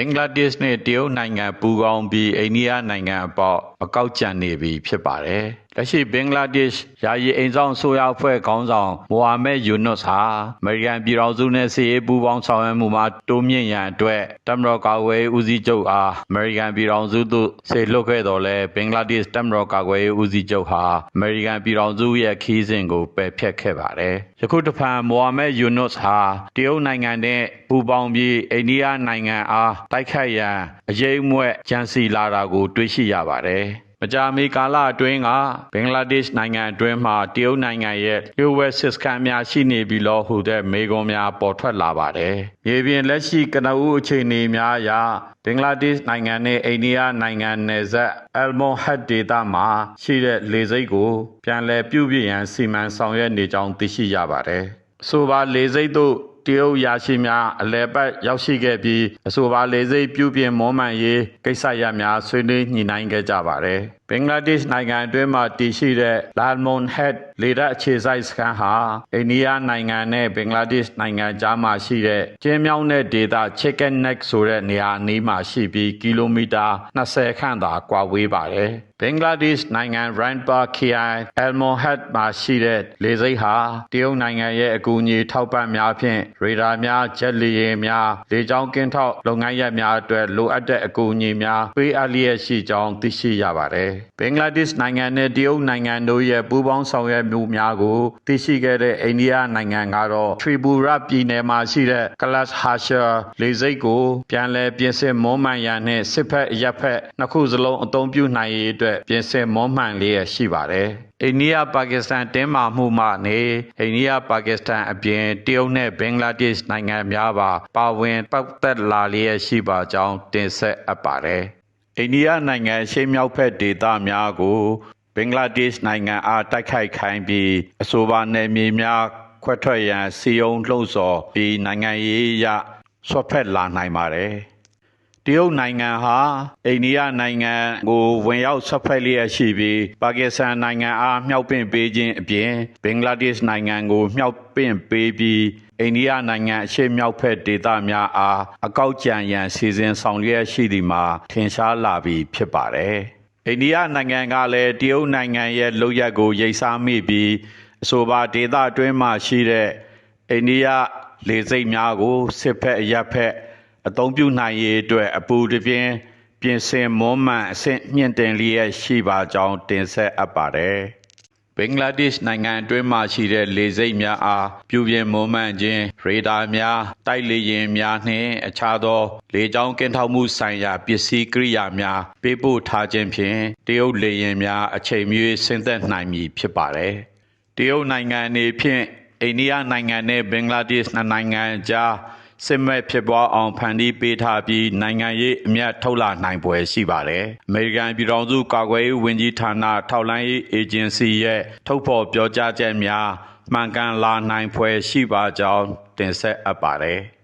ဘင်္ဂလားဒေ့ရှ်နဲ့တရုတ်နိုင်ငံပူးပေါင်းပြီးအိန္ဒိယနိုင်ငံအပေါက်အကောက်ကျန်နေပြီဖြစ်ပါတယ်။ လက်ရှိဘင်္ဂလားဒေ့ရှ်ယာယီအိမ်ဆောင်ဆိုရအဖွဲ့ခေါင်းဆောင်မိုဟာမက်ယူနွတ်ဟာအမေရိကန်ပြည်ထောင်စုနဲ့စီရေးပူးပေါင်းဆောင်ရွက်မှုမှာတိုးမြင့်ရန်အတွက်တမတော်ကာကွယ်ဦးစီးချုပ်အားအမေရိကန်ပြည်ထောင်စုသို့ဆေလွတ်ခဲ့တော်လဲဘင်္ဂလားဒေ့ရှ်တမတော်ကာကွယ်ဦးစီးချုပ်ဟာအမေရိကန်ပြည်ထောင်စုရဲ့ခီးစဉ်ကိုပယ်ဖျက်ခဲ့ပါတယ်။ယခုတစ်ဖန်မိုဟာမက်ယူနွတ်ဟာတရုတ်နိုင်ငံနဲ့ပူးပေါင်းပြီးအိန္ဒိယနိုင်ငံအားတိုက်ခိုက်ရန်အရေးမွက်ကြံစီလာတာကိုတွေ့ရှိရပါတယ်။ မကြာမီကာလအတွင်းကဘင်္ဂလားဒေ့ရှ်နိုင်ငံအတွင်းမှာတရုတ်နိုင်ငံရဲ့လျှို့ဝှက်စစ်စခန်းများရှိနေပြီလို့ဟူတဲ့မေကွန်များပေါ်ထွက်လာပါတယ်။မြေပြင်လက်ရှိကနဦးအခြေအနေများအရဘင်္ဂလားဒေ့ရှ်နိုင်ငံနဲ့အိန္ဒိယနိုင်ငံနယ်စပ်အယ်မွန်ဟတ်ဒေတာမှာရှိတဲ့လေဆိပ်ကိုပြန်လည်ပြုပြင်ရန်စီမံဆောင်ရွက်နေကြောင်းသိရှိရပါတယ်။အဆိုပါလေဆိပ်သို့ တရုတ်ရာရှိများအလဲပတ်ရောက်ရှိခဲ့ပြီးအဆိုပါလေစိတ်ပြုပြင်မွမ်းမံရေးကိစ္စရပ်များဆွေးနွေးညှိနှိုင်းခဲ့ကြပါတယ်။ ဘင်္ဂလားဒေ့ရှ်နိုင်ငံအတွင်းမှာတည်ရှိတဲ့ Lalmon Head လေတပ်အခြေစိုက်စခန်းဟာအိန္ဒိယနိုင်ငံနဲ့ဘင်္ဂလားဒေ့ရှ်နိုင်ငံကြားမှာရှိတဲ့ကျင်းမြောင်းတဲ့ဒေသ Chicken Neck ဆိုတဲ့နေရာအနီးမှာရှိပြီးကီလိုမီတာ20ခန့်သာကွာဝေးပါတယ်။ဘင်္ဂလားဒေ့ရှ်နိုင်ငံရိုင်းပါခီအိုင်အယ်မွန်ဟတ်မှာရှိတဲ့လေဆိပ်ဟာတရုတ်နိုင်ငံရဲ့အကူအညီထောက်ပံ့များဖြင့်ရေဒါများဂျက်လီယာဉ်များလေကြောင်းကင်းထောက်လုပ်ငန်းရပ်များအတွက်လိုအပ်တဲ့အကူအညီများပေးအပ်လျက်ရှိကြောင်းသိရှိရပါတယ်။ဘင်္ဂလားဒေ့ရှ်နိုင်ငံနဲ့တရုတ်နိုင်ငံတို့ရဲ့ပူးပေါင်းဆောင်ရွက်မှုများကိုသိရှိခဲ့တဲ့အိန္ဒိယနိုင်ငံကတော့ထရီဘူရပြည်နယ်မှာရှိတဲ့ကလတ်ဟာရှာလေဆိပ်ကိုပြန်လည်ပြင်ဆင်မွမ်းမံရန်နှင့်စစ်ဖက်အရက်ဖက်နှစ်ခုစလုံးအသုံးပြုနိုင်ရေးအတွက်ပြင်ဆင်မွမ်းမံလျက်ရှိပါတယ်။အိန္ဒိယပါကစ္စတန်တင်းမာမှုမှနေအိန္ဒိယပါကစ္စတန်အပြင်တရုတ်နဲ့ဘင်္ဂလားဒေ့ရှ်နိုင်ငံများပါပါဝင်ပတ်သက်လာလျက်ရှိပါကြောင်းတင်ဆက်အပ်ပါတယ်။ အိန္ဒိယနိုင်ငံရှေ့မြောက်ဘက်ဒေသများကိုဘင်္ဂလားဒေ့ရှ်နိုင်ငံအားတိုက်ခိုက်ခိုင်းပြီးအဆိုပါနယ်မြေများခွဲထွက်ရန်စီယုံလှုံ့ဆော်ပြီးနိုင်ငံရေးအရဆွတ်ဖက်လာနိုင်ပါတယ်။ တရုတ်နိုင်ငံဟာအိန္ဒိယနိုင်ငံကိုဝင်ရောက်ဆက်ဖက်လျက်ရှိပြီးပါကစ္စတန်နိုင်ငံအားမြှောက်ပင့်ပေးခြင်းအပြင်ဘင်္ဂလားဒေ့ရှ်နိုင်ငံကိုမြှောက်ပင့်ပေးပြီးအိန္ဒိယနိုင်ငံအရှေ့မြောက်ဘက်ဒေသများအားအကောက်ကျန်ရန်စီစဉ်ဆောင်ရွက်ရှိသည်မှာထင်ရှားလာပြီးဖြစ်ပါတယ်။အိန္ဒိယနိုင်ငံကလည်းတရုတ်နိုင်ငံရဲ့လုပ်ရက်ကိုရိတ်စားမိပြီးအဆိုပါဒေသအတွင်းမှာရှိတဲ့အိန္ဒိယလေဆိပ်များကိုစစ်ဖက်အရက်ဖက် အသုံးပြုနိုင်ရေးအတွက်အပူတပြင်းပြင်ဆင်မွမ်းမံအဆင့်မြင့်တင်လျက်ရှိပါကြောင်းတင်ဆက်အပ်ပါတယ်။ဘင်္ဂလားဒေ့ရှ်နိုင်ငံအတွင်းမှာရှိတဲ့လေဆိပ်များအားပြုပြင်မွမ်းမံခြင်းရေဒါများတိုက်လေယာဉ်များနှင့်အခြားသော လေကြောင်းကင်းထောက်မှုဆိုင်ရာပစ္စည်းကိရိယာများပေးပို့ထားခြင်းဖြင့်တရုတ်လေယာဉ်များအချိန်မရွေးဆင်းသက်နိုင်မည်ဖြစ်ပါတယ်။တရုတ်နိုင်ငံအနေဖြင့်အိန္ဒိယနိုင်ငံနဲ့ဘင်္ဂလားဒေ့ရှ်နိုင်ငံကြား စစ်မဲ့ဖြစ်ပွားအောင်ဖန်တီးပေးထားပြီးနိုင်ငံရေးအမျက်ထုတ်လာနိုင်ပွဲရှိပါတယ်။အမေရိကန်ပြည်ထောင်စုကာကွယ်ရေးဝန်ကြီးဌာနထောက်လှမ်းရေးအေဂျင်စီရဲ့ထုတ်ဖော်ပြောကြားချက်များမှန်ကန်လာနိုင်ပွဲရှိပါကြောင်းတင်ဆက်အပ်ပါတယ်။